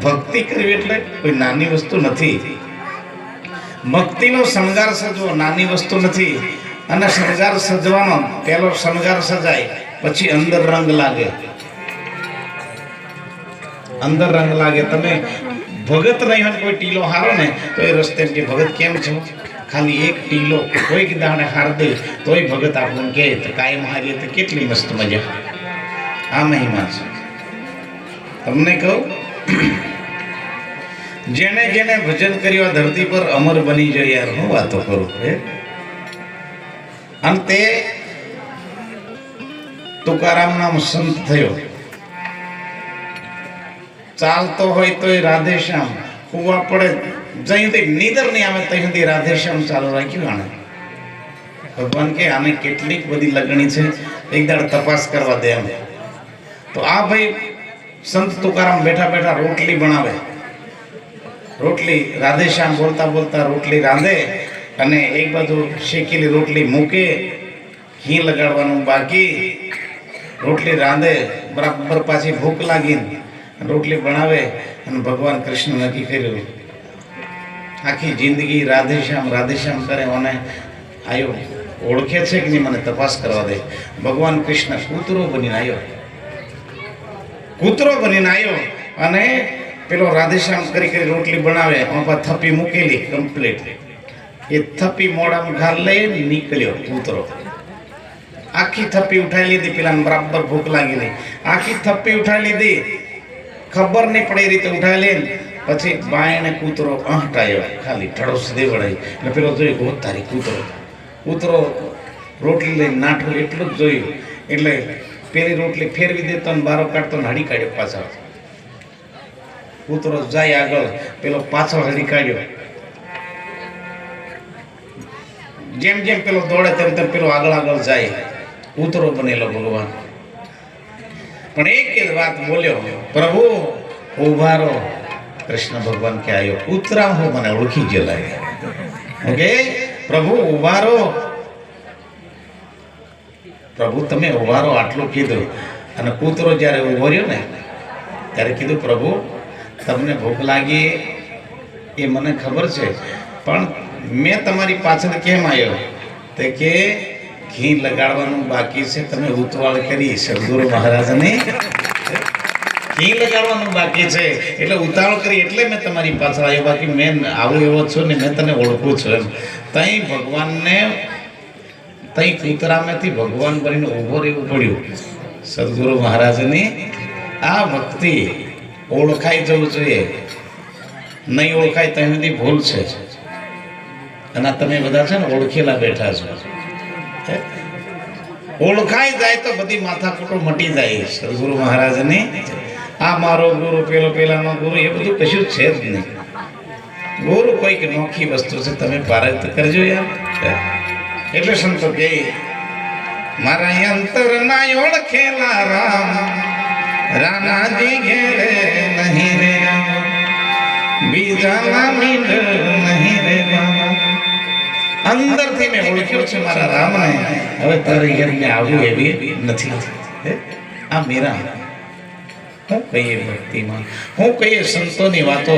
ભક્તિ કરવી એટલે કોઈ નાની વસ્તુ નથી. ભક્તિનો શણગાર સજવો, નાની વસ્તુ નથી. અને શણગાર સજવાનો પહેલો શણગાર સજાય, પછી અંદર રંગ લાગે. અંદર રંગ લાગે. તમે ભગત નહીં હોય કોઈ ટીલો હારો ને, તો એ રસ્તે કે, ભગત કેમ છો? ખાલી એક ટીલો, કોઈક દાણે હાર દે, તોય ભગત આપણને કહે, તો કાયમ હારીએ તો કેટલી મસ્ત મજા. આ મહિમા છે. તમને કહું? જેને જેને ભજન કર્યું આ ધરતી પર અમર બની જાય યાર, હું વાતો કરું, હે? અને તે તુકારામ નામ સંત થયો. ચાલતો હોય તોય રાધેશ્યામ, કુવા પડે જઈ સુધી નીદર નહીં આવે ત્યાં સુધી રાધેશ્યામ ચાલુ રાખ્યું આને ભગવાન કે આને કેટલીક બધી લગણી છે, એક દાડ તપાસ કરવા દે એમ. તો આ ભાઈ સંત તુકારામ બેઠા બેઠા રોટલી બનાવે. રોટલી રાધેશ્યામ બોલતા બોલતા રોટલી રાંધે અને એક બાજુ શેકેલી રોટલી મૂકે, ઘી લગાડવાનું બાકી, રોટલી રાંધે, બરાબર પાછી ભૂખ લાગી, રોટલી બનાવે અને ભગવાન કૃષ્ણ નક્કી કર્યું. આખી જિંદગી રાધેશ્યામ રાધેશ્યામ કરે મને આવ્યો ઓળખે છે કે નહીં મને તપાસ કરવા દે. ભગવાન કૃષ્ણ કૂતરો બનીને આવ્યો કૂતરો બનીને આવ્યો અને પેલો રાધેશ્યામ કરી કરી રોટલી બનાવે પણ થપ્પી મૂકેલી કમ્પ્લીટ એ થપ્પી મોડામાં ઘાલ લઈ નીકળ્યો કૂતરો. આખી થપ્પી ઉઠાઈ લીધી પેલા બરાબર ભૂખ લાગી નહીં. આખી થપ્પી ઉઠાઈ લીધી, ખબર નહીં પડે એ રીતે ઉઠાઈ લઈને, પછી બાયણે કૂતરો અંહટાયો, ખાલી ઢળોસ દેવડાય. એટલે પેલો જોયું "ઓ તારી કૂતરો. કૂતરો રોટલી લઈને નાઠું એટલું જ જોયું. એટલે પેલી રોટલી ફેરવી દેતો ને બારો કાઢતો ને હડી કાઢ્યો પાછળ. કૂતરો જાય આગળ, પેલો પાછળ હડી કાઢ્યો. જેમ જેમ પેલો દોડે તેમ તેમ પેલો આગળ આગળ જાય. કૂતરો બનેલો ભગવાન. પણ એક જ વાત બોલ્યો, પ્રભુ ઉભારો કૃષ્ણ ભગવાન કે આવ્યો કૂતરા હું મને ઓળખી ગયેલા ઓકે? પ્રભુ ઊભા રહો. પ્રભુ, તમે ઉભારો આટલું કીધું. અને કૂતરો જ્યારે ઊભો રહ્યો ને, ત્યારે કીધું, પ્રભુ, તમને ભૂખ લાગી એ મને ખબર છે, પણ મેં તમારી પાછળ કેમ આવ્યો? તે કે, ઘી લગાડવાનું બાકી છે, તમે ઉતવાળ કરી, સદગુરુ મહારાજને. ઘી લગાડવાનું બાકી છે, એટલે ઉતાવળ કરી, એટલે મેં તમારી પાછળ આવ્યો. બાકી મેં આવું એવો છું ને મેં તને ઓળખું છું એમ. તઈ ભગવાનને તઈ કૂતરામાંથી ભગવાન બનીને ઊભો રહેવું પડ્યું. સદગુરુ મહારાજની આ ભક્તિ ઓળખાઈ જવું જોઈએ. નહીં ઓળખાય ત્યાં સુધી ભૂલ છે. અને તમે બધા છે ને ઓળખેલા બેઠા છો? ઓળખાઈ જાય તો બધી માથાકૂટો મટી જાય. સદગુરુ મહારાજની આ મારો ગુરુ, પેલો પેલાનો ગુરુ, એ બધું કશું છે જ નહીં. ગુરુ કોઈક નોખી વસ્તુ છે, તમે પારખ કરજો યાર? એટલે સંતો કે મારા અંતર ના ઓળખેલા રામ રાનાજી ઘેરે નહીં રે રામ. બીજાના મીંડ નહીં રે રામ. અંદરથી મેં ઓળખ્યો છે મારા રામને હવે તારે ઘેર મેં આવવું એવી નથી હે? આ મીરા હું કહીએ ભક્તિમાં હું કહીએ સંતોની વાતો